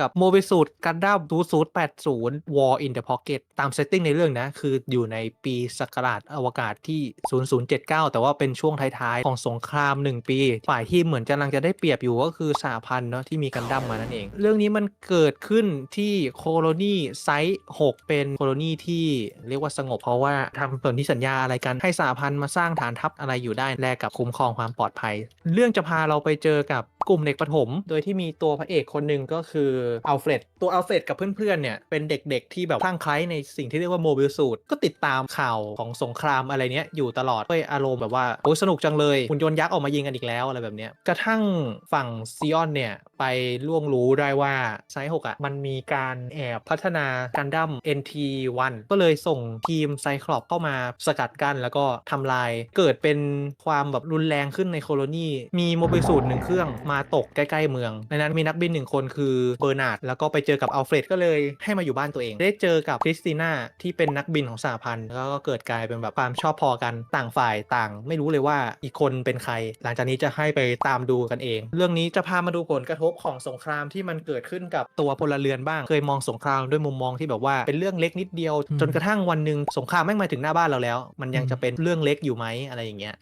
กับโมบิสูดกันดั้มทูซูด80 War in the Pocket ตามเซตติ้งในเรื่องนะ คืออยู่ในปีศักราชอวกาศที่ 0079 แต่ว่าเป็นช่วงท้ายๆ ของสงคราม 1 ปี ฝ่ายที่เหมือนกำลังจะได้เปรียบอยู่ก็คือสหพันธ์เนาะที่มีกันดั้มมานั่นเอง เรื่องนี้มันเกิดขึ้นที่โคโลนีไซต์6เป็นโคโลนีที่เรียกว่าสงบเพราะว่าทำสนธิสัญญาอะไรกันให้สหพันธ์มาสร้างฐานทัพอะไรอยู่ได้แลกกับคุ้มครองความปลอดภัย เรื่องจะพาเราไปเจอกับ กลุ่มเด็กประถม โดยที่มีตัวพระเอกคนหนึ่งก็คืออัลเฟรดตัวอัลเฟรดกับเพื่อนๆเนี่ยเป็นเด็กๆที่แบบคลั่งไคล้ในสิ่งที่เรียกว่าโมบิลสูตรก็ติดตามข่าวของสงครามอะไรเนี้ยอยู่ตลอดด้วยอารมณ์แบบว่าโอ้ยสนุกจังเลยหุ่นยนต์ยักษ์ออกมายิงกันอีกแล้วอะไรแบบเนี้ยกระทั่งฝั่งซีออนเนี่ยไปล่วงรู้ได้ว่าไซส์6อะมันมีการแอบพัฒนากันดั้ม NT1 ก็เลยส่งทีมไซคลอปเข้ามาสกัดกั้นแล้วก็ทำลาย เกิดเป็นความแบบรุนแรงขึ้นในโคโลนีมีโมบิลสูตรหนึ่งเครื่องมาาตกใกล้ๆเมือง ในนั้นมีนักบินหนึ่งคนคือเบอร์นาร์ดแล้วก็ไปเจอกับอัลเฟรดก็เลยให้มาอยู่บ้านตัวเอง ได้เจอกับคริสติน่าที่เป็นนักบินของสหพันธ์แล้วก็เกิดกลายเป็นแบบความชอบพอกันต่างฝ่ายต่าง ไม่รู้เลยว่าอีกคนเป็นใคร หลังจากนี้จะให้ไปตามดูกันเอง เรื่องนี้จะพามาดูผลกระทบของสงครามที่มันเกิดขึ้นกับตัวพลเรือนบ้าง เคยมองสงครามด้วยมุมมองที่แบบว่าเป็นเรื่องเล็กนิดเดียว จนกระทั่งวันหนึ่งสงครามแม่งมาถึงหน้าบ้านเราแล้ว มันยังจะเป็นเรื่องเล็กอยู่ไหมอะไรอย่างเงี้ย